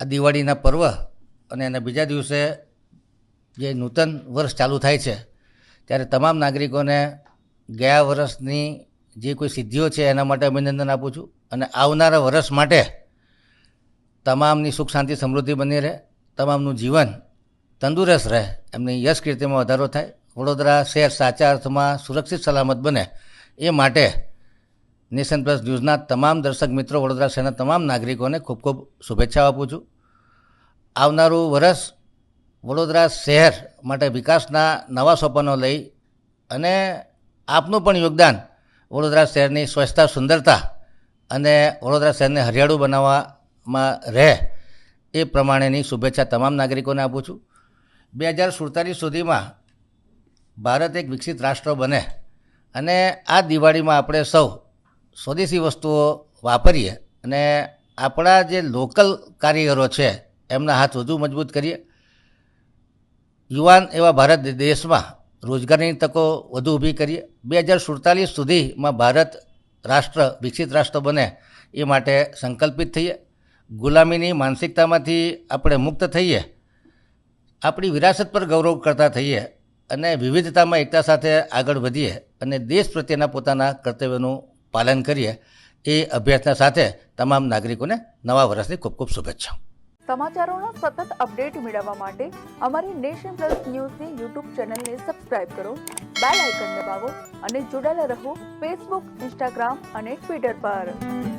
આ દિવાળીના પર્વ અને એના બીજા દિવસે જે નૂતન વર્ષ ચાલુ થાય છે, ત્યારે તમામ નાગરિકોને ગયા વર્ષની જે કોઈ સિદ્ધિઓ છે, એના માટે અભિનંદન આપું છું અને આવનારા વર્ષ માટે તમામની સુખ, શાંતિ, સમૃદ્ધિ બની રહે, તમામનું જીવન તંદુરસ્ત રહે, એમની યશ કીર્તિમાં વધારો થાય. વડોદરા શહેર સાચા અર્થમાં સુરક્ષિત સલામત બને એ માટે નેશન પ્લસ ન્યૂઝના તમામ દર્શક મિત્રો વડોદરા શહેરના તમામ નાગરિકોને ખૂબ ખૂબ શુભેચ્છાઓ આપું છું. આવનારું વર્ષ વડોદરા શહેર માટે વિકાસના નવા સોપાનો લઈ અને આપનું પણ યોગદાન વડોદરા શહેરની સ્વચ્છતા, સુંદરતા અને વડોદરા શહેરને હરિયાળું બનાવવામાં રહે એ પ્રમાણેની શુભેચ્છા તમામ નાગરિકોને આપું છું. બે હજાર સુડતાલીસ સુધીમાં ભારત એક વિકસિત રાષ્ટ્ર બને અને આ દિવાળીમાં આપણે સૌ સ્વદેશી વસ્તુઓ વાપરીએ અને આપણા જે લોકલ કારીગરો છે, એમના હાથ વધુ મજબૂત કરીએ. યુવાન એવા ભારત દેશમાં રોજગારની તકો વધુ ઊભી કરીએ. બે હજાર સુડતાલીસ સુધીમાં ભારત રાષ્ટ્ર, વિકસિત રાષ્ટ્ર બને એ માટે સંકલ્પિત થઈએ. ગુલામીની માનસિકતામાંથી આપણે મુક્ત થઈએ. આપણી વિરાસત પર ગૌરવ કરતા થઈએ અને વિવિધતામાં એકતા સાથે આગળ વધીએ અને દેશ પ્રત્યેના પોતાના કર્તવ્યનું પાલન કરીએ, એ અભ્યાસના સાથે તમામ નાગરિકોને નવા વર્ષની ખૂબ ખૂબ શુભેચ્છાઓ. સમાચારોના સતત અપડેટ મેળવવા માટે અમારી નેશન પ્લસ ન્યૂઝની યુટ્યુબ ચેનલને સબસ્ક્રાઇબ કરો, બેલ આઇકન દબાવો અને જોડાયેલા રહો ફેસબુક, ઇન્સ્ટાગ્રામ અને ટ્વિટર પર.